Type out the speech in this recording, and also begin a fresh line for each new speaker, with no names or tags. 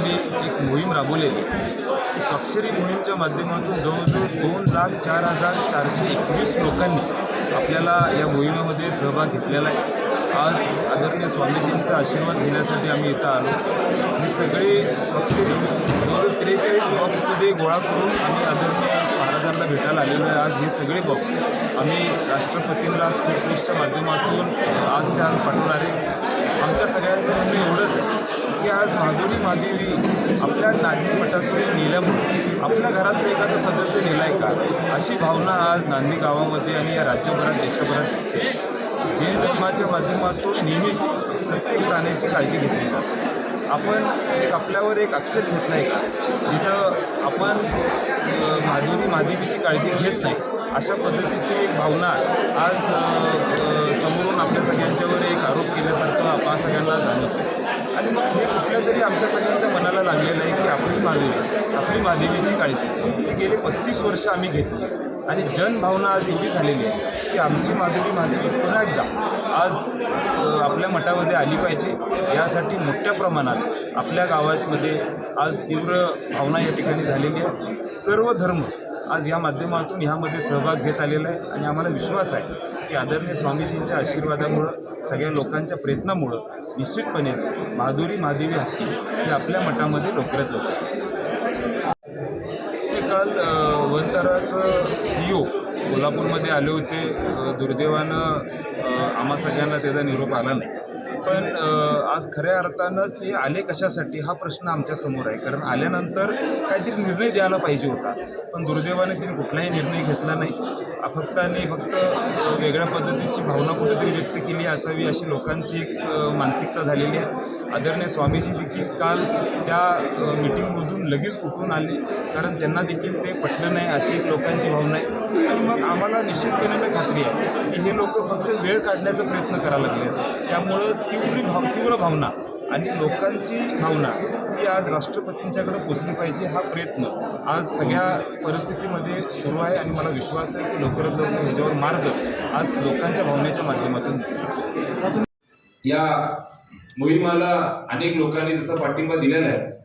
आम्ही एक मोहीम राबवलेली की स्वाक्षरी मोहीमच्या माध्यमातून जवळजवळ दोन लाख चार हजार चारशे एकवीस लोकांनी आपल्याला या मोहिमेमध्ये सहभाग घेतलेला आहे. आज आदरणीय स्वामीजींचा आशीर्वाद घेण्यासाठी आम्ही इथं आलो. हे सगळी स्वाक्षरी जवळजवळ त्रेचाळीस बॉक्समध्ये गोळा करून आम्ही आदरणीय महाराजांना भेटायला आलेलो आहे. आज हे सगळे बॉक्स आम्ही राष्ट्रपतींना स्पीड पोस्टच्या माध्यमातून आजच्या आज पाठवणार आहे. आमच्या सगळ्यांचं म्हणणं एवढंच आज माधुरी महादेवी आपल्या नांदी मठातून नेल्यामुळे आपल्या घरातलं एखादा सदस्य नेलाय का? अशी भावना आज नांदी गावामध्ये आणि या राज्यभरात देशभरात दिसते. जैन धर्माच्या माध्यमातून नेहमीच प्रत्येक प्राण्याची काळजी घेतली जाते. आपण एक आपल्यावर एक आक्षेप घेतला आहे का? जिथं आपण माधुरी महादेवीची काळजी घेत नाही. अशा पद्धतीची एक भावना आज समोरून आपल्या सगळ्यांच्यावर एक आरोप केल्यासारखं आपण सगळ्यांना जाणवतो आणि मग हे कुठल्या तरी आमच्या सगळ्यांच्या मनाला लागलेलं आहे की आपली महादेवी आपली महादेवीची काळजी. ही गेले पस्तीस वर्ष आम्ही घेतो. आणि जनभावना आज एवढी झालेली आहे की आमची माधुरी महादेवी पुन्हा एकदा आज आपल्या मठामध्ये आली पाहिजे. यासाठी मोठ्या प्रमाणात आपल्या गावामध्ये आज तीव्र भावना या ठिकाणी झालेली आहे. सर्व धर्म आज या माध्यमातून ह्यामध्ये सहभाग घेत आलेला आहे आणि आम्हाला विश्वास आहे की आदरणीय स्वामीजींच्या आशीर्वादामुळं सगळ्या लोकांच्या प्रयत्नामुळं निश्चितपणे माधुरी महादेवी हत्ती ही आपल्या मठामध्ये लोकरत होते. काल वनतराचं सी ओ कोल्हापूरमध्ये आले होते. दुर्दैवानं आम्हा सगळ्यांना त्याचा निरोप आला नाही. पण आज खऱ्या अर्थानं ते आले कशासाठी हा प्रश्न आमच्यासमोर आहे. कारण आल्यानंतर काहीतरी निर्णय द्यायला पाहिजे होता. पण दुर्दैवाने तिने कुठलाही निर्णय घेतला नाही. फक्त आणि फक्त वेगळ्या पद्धतीची भावना कुठेतरी व्यक्त केली असावी अशी लोकांची एक मानसिकता झालेली आहे. आदरणीय स्वामीजी देखील काल त्या मिटिंगमधून मीटिंगमधून लगेच उठून आले. कारण त्यांना देखील ते पटलं नाही अशी एक लोकांची भावना आहे. आणि मग आम्हाला निश्चितपणे खात्री आहे की हे लोक फक्त वेळ काढण्याचा प्रयत्न करायला लागले त्यामुळं तीव्र भाव तीव्र भावना आणि लोकांची भावना ही आज राष्ट्रपतींच्याकडे पोचली पाहिजे हा प्रयत्न आज सगळ्या परिस्थितीमध्ये सुरू आहे आणि मला विश्वास आहे की लवकरात लवकर ह्याच्यावर मार्ग आज लोकांच्या भावनेच्या माध्यमातून दिसतो
या मोहिमाला अनेक लोकांनी जसा पाठिंबा दिलेला आहे